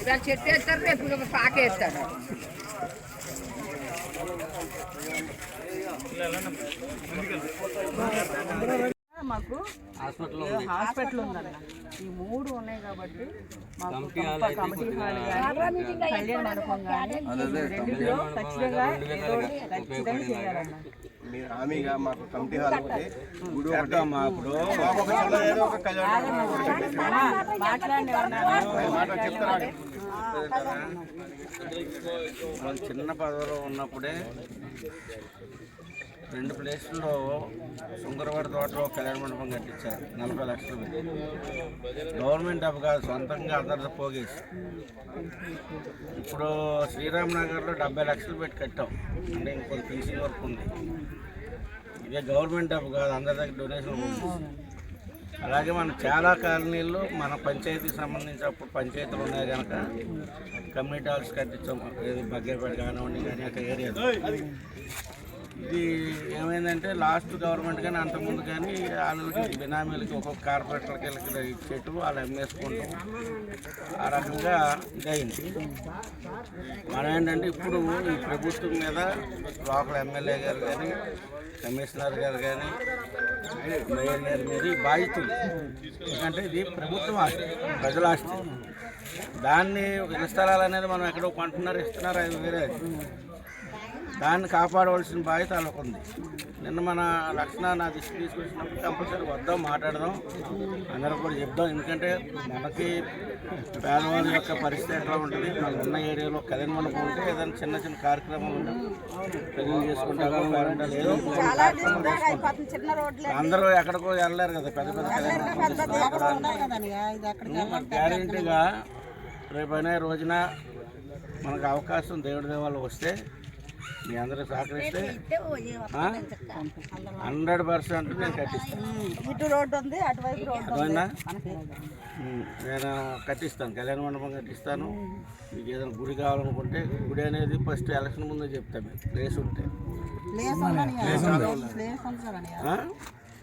ఇలా చెట్టు వేస్తారు రేపు ఇక పాకేస్తాడు మాకు హాస్పిటల్లో హాస్పిటల్ ఉందన్న. ఈ మూడు ఉన్నాయి కాబట్టి కళ్యాణ మండపం కానీ రెండులో ఖచ్చితంగా ఖచ్చితంగా చేయాలన్న. హామీగా మాకు కమిటీ హాల్ ఒకటి గుడి ఒకటి. మాకు ఒక కళ్యాణ మాట చెప్తారా మనం చిన్న పదవిలో ఉన్నప్పుడే రెండు ప్లేసుల్లో సుందరవాడ తోటలో కళ్యాణ మండపం కట్టించారు. నలభై లక్షలు గవర్నమెంట్ అప్పు కాదు సొంతంగా అందరితో పోగేసి. ఇప్పుడు శ్రీరామ్ నగర్లో డెబ్బై లక్షలు పెట్టి కట్టాం. అంటే ఇంకొక ఫినిషింగ్ వర్క్ ఉంది. ఇదే గవర్నమెంట్ అప్పు కాదు అందరి దగ్గర డొనేషన్ ఉంది. అలాగే మన చాలా కాలనీల్లో మన పంచాయతీకి సంబంధించి అప్పుడు పంచాయతీలు ఉన్నాయి కనుక కమ్యూనిటీ హాల్స్ కట్టించాం. ఏది బగ్గేపేట కానివ్వండి కానీ అక్కడ ఏరియాలో. ఇది ఏమైందంటే లాస్ట్ గవర్నమెంట్ కానీ అంతకుముందు కానీ వాళ్ళకి బినామీలకి ఒక్కొక్క కార్పొరేటర్కి వెళ్ళి ఇచ్చేట్టు వాళ్ళు అమ్మేసుకుంటాం ఆ రకంగా ఇదైంది మనం ఏంటంటే ఇప్పుడు ఈ ప్రభుత్వం మీద లోకల్ ఎమ్మెల్యే గారు కానీ కమిషనర్ గారు కానీ మేయర్ గారి మీద బాధ్యత ఎందుకంటే ఇది ప్రభుత్వం ఆస్తి ప్రజల ఆస్తి. దాన్ని ఇళ్ళ అనేది మనం ఎక్కడో కొంటున్నారు ఇస్తున్నారు అది వేరే దాన్ని కాపాడవలసిన బాధ్యత వాళ్ళకు ఉంది. నిన్న మన లక్షణ నా దృష్టి తీసుకొచ్చినప్పుడు కంపల్సరీ వద్దాం మాట్లాడదాం. అందరూ కూడా చెప్దాం. ఎందుకంటే మనకి పేదవాళ్ళ యొక్క పరిస్థితి ఎట్లా ఉంటుంది? మనం ఉన్న ఏరియాలో కళ్యాణ మండపం ఉంటే ఏదైనా చిన్న చిన్న కార్యక్రమాలు ఉంటాయి పెళ్ళి చేసుకుంటారు. అందరూ ఎక్కడికో వెళ్ళలేరు కదా పెద్ద పెద్ద కళ్యాణ మరి గ్యారెంటీగా రేపైనా రోజున మనకు అవకాశం దేవుడి దేవాలు వస్తే మీ అందరూ సహకరిస్తే హండ్రెడ్ పర్సెంట్ నేను కట్టిస్తాను ఇటు రోడ్డు ఉంది అటువైపు రోడ్డు నేను కట్టిస్తాను కళ్యాణ మండపం కట్టిస్తాను. మీకు ఏదైనా గుడి కావాలనుకుంటే గుడి అనేది ఫస్ట్ ఎలక్షన్ ముందే చెప్తాను మీకు. ప్లేస్ ఉంటే?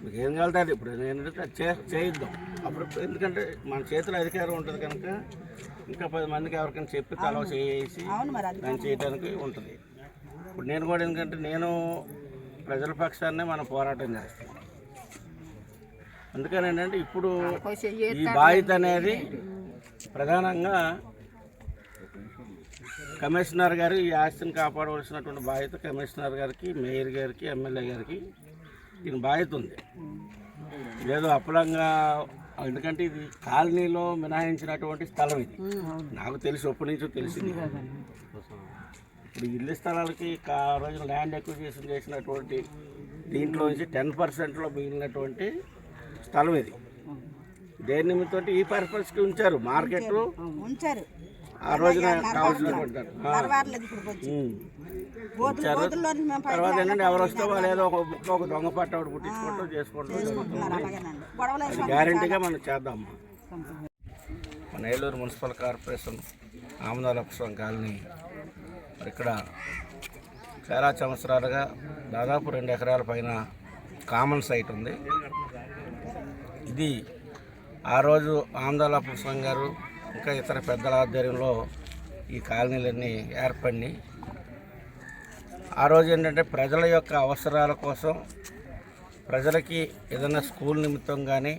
మీకు ఏం కలుగుతుంది ఇప్పుడు నేను చేయిద్దాం. అప్పుడు ఎందుకంటే మన చేతిలో అధికారం ఉంటుంది కనుక ఇంకా పది మందికి ఎవరికైనా చెప్పి తల చేసి దాన్ని చేయడానికి ఉంటుంది. ఇప్పుడు నేను కూడా ఎందుకంటే నేను ప్రజల పక్షాన్నే మనం పోరాటం చేస్తాం. అందుకని ఏంటంటే ఇప్పుడు ఈ బాధ్యత అనేది ప్రధానంగా కమిషనర్ గారు ఈ ఆస్తిని కాపాడవలసినటువంటి బాధ్యత కమిషనర్ గారికి మేయర్ గారికి ఎమ్మెల్యే గారికి దీని బాధ్యత ఉంది. ఏదో అప్పలంగా ఎందుకంటే ఇది కాలనీలో మినహాయించినటువంటి స్థలం ఇది. నాకు తెలిసి ఎప్పటి నుంచో తెలిసింది. ఇప్పుడు ఇల్లు స్థలాలకి కా రోజు ల్యాండ్ ఎక్విజిషన్ చేసినటువంటి దీంట్లో నుంచి టెన్ పర్సెంట్లో మిగిలినటువంటి స్థలం ఇది. దేని నిమిత్తం ఈ పర్పస్కి ఉంచారు? మార్కెట్లో ఉంచారు. ఆ రోజున కావాల్సినటువంటి ఆ. పైకి తర్వాత ఏంటంటే ఎవరు వస్తే వాళ్ళు ఏదో ఒక ముక్క ఒక దొంగ పట్ట ఒకటి గొడవలు అది గ్యారంటీగా మనం చేద్దామా మన Eluru municipal corporation Amadalapuram colony మరి ఇక్కడ చాలా సంవత్సరాలుగా దాదాపు రెండు ఎకరాల పైన కామన్ సైట్ ఉంది. ఇది ఆ రోజు ఆమదాలపురం గారు ఇంకా ఇతర పెద్దల ఆధ్వర్యంలో ఈ కాలనీలన్నీ ఏర్పడినాయి ఆ రోజు ఏంటంటే ప్రజల యొక్క అవసరాల కోసం ప్రజలకి ఏదైనా స్కూల్ నిమిత్తం కానీ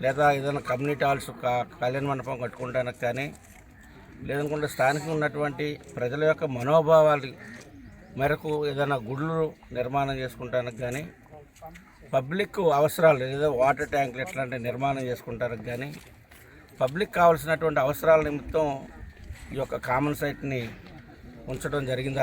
లేదా ఏదైనా కమ్యూనిటీ హాల్స్ కళ్యాణ మండపం కట్టుకోవడానికి కానీ లేదనుకుంటే స్థానికంగా ఉన్నటువంటి ప్రజల యొక్క మనోభావాలు మేరకు ఏదైనా గుళ్ళు నిర్మాణం చేసుకుంటానికి కానీ పబ్లిక్ అవసరాలు ఏదో వాటర్ ట్యాంకులు ఎట్లాంటి నిర్మాణం చేసుకుంటానికి కానీ పబ్లిక్ కావాల్సినటువంటి అవసరాల నిమిత్తం ఈ యొక్క కామన్ సైట్ని ఉంచడం జరిగింది?